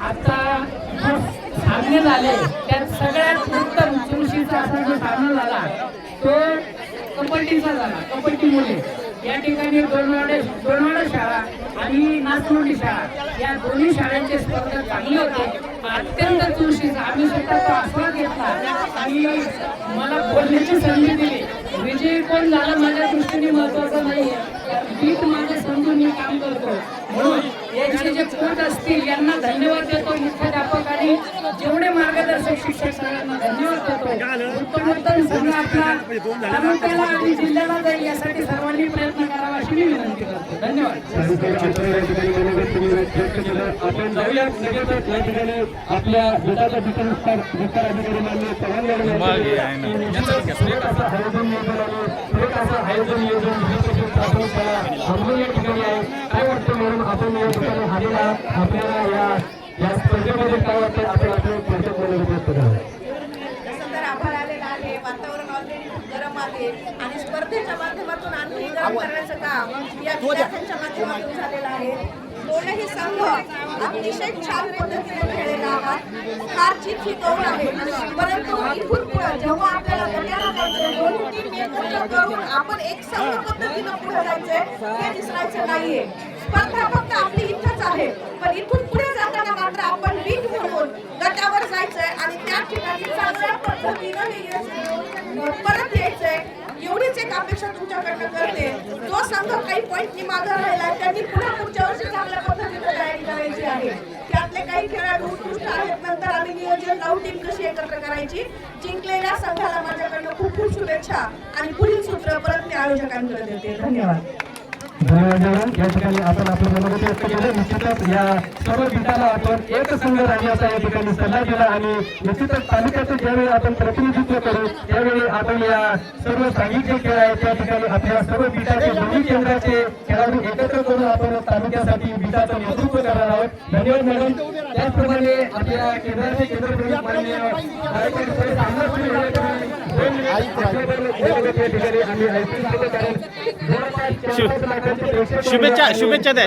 आता सामने झाले त्यात सगळ्यात उत्तम चुरशीचा असा जो सामना झाला तो कबड्डीचा झाला कबड्डी मुले या ठिकाणी दोनवाडे दोनवाडा शाळा आणि नाचमोडी शाळा या दोन्ही शाळांचे स्पर्धा चांगले होते. अत्यंत चुरशीचा आम्ही सुद्धा तो आस्वाद घेतला. आणि मला बोलण्याची संधी दिली. विजय कोण झाला माझ्या दृष्टीने महत्वाचं आहे पीठ माझे समजून मी काम करतो म्हणून यांचे जे कोच असतील यांना धन्यवाद देतो मुख्याध्यापक आणि जेवढे मार्गदर्शक शिक्षक सगळ्यांना धन्यवाद देतो उत्तम उत्तम संघ आपला तालुक्याला आणि जिल्ह्याला जाईल यासाठी सर्वांनी प्रयत्न करावा अशी मी विनंती करतो. धन्यवाद. आपल्या गटाच्या ठिकाणी विस्तार अधिकारी माननीय चव्हाण यांनी एक असं आयोजन नियोजन आणि एक असं आयोजन नियोजन देखील आपण त्याला थांबवून या ठिकाणी आहे. काय वाटतं म्हणून आपण या ठिकाणी आलेला. आपल्याला या या स्पर्धेमध्ये काय वाटतं आपण आपलं थोडक्यात बोलायला प्रयत्न करावा तसं तर आभार आलेला आहे वातावरण ऑलरेडी गरम आहे आणि स्पर्धेच्या माध्यमातून आणखी गरम करण्याचं काम या विद्यार्थ्यांच्या माध्यमातून झालेलं आहे. दोनही संघ अतिशय छान पद्धतीने खेळलेला आहात. हार जीत ही गौर आहे. परंतु इथून पुढे जेव्हा आपल्याला गटाला जायचंय दोन्ही टीम एकत्र करून आपण एक संघ पद्धतीनं पुढे जायचंय हे दिसायचं नाहीये. स्पर्धा फक्त आणि त्या ठिकाणी चांगल्या पद्धतीनं हे परत यायचंय एवढीच एक अपेक्षा तुमच्याकडनं करते. जो संघ काही पॉईंटनी मागं राहिला त्यांनी पुन्हा पुढच्या वर्षी चांगल्या पद्धतीने तयारी करायची आहे. त्यातले काही खेळाडू उत्कृष्ट आहेत. नंतर आम्ही नियोजन लावून टीम कशी एकत्र करायची जिंकलेल्या संघाला माझ्याकडनं खूप खूप शुभेच्छा आणि पुढील सूत्र परत मी आयोजकांकडे देते. धन्यवाद. धन्यवाद मॅडम. या ठिकाणी आपण आपलं मनोगत व्यक्त केलं निश्चितच या सर्व गीताला आपण एक संघ राहण्याचा या ठिकाणी सल्ला दिला आणि निश्चितच तालुक्याचं ज्यावेळी आपण प्रतिनिधित्व करू त्यावेळी आपण या सर्व सांघिक जे खेळ आहेत त्या ठिकाणी आपल्या सर्व बीटाचे दोन्ही केंद्राचे खेळाडू एकत्र करून आपण तालुक्यासाठी बीटाचं नेतृत्व करणार आहोत धन्यवाद मॅडम त्याचप्रमाणे आपल्या केंद्राचे केंद्रप्रमुख माननीय गायकवाड शुभेच्छा शुभेच्छा द्या.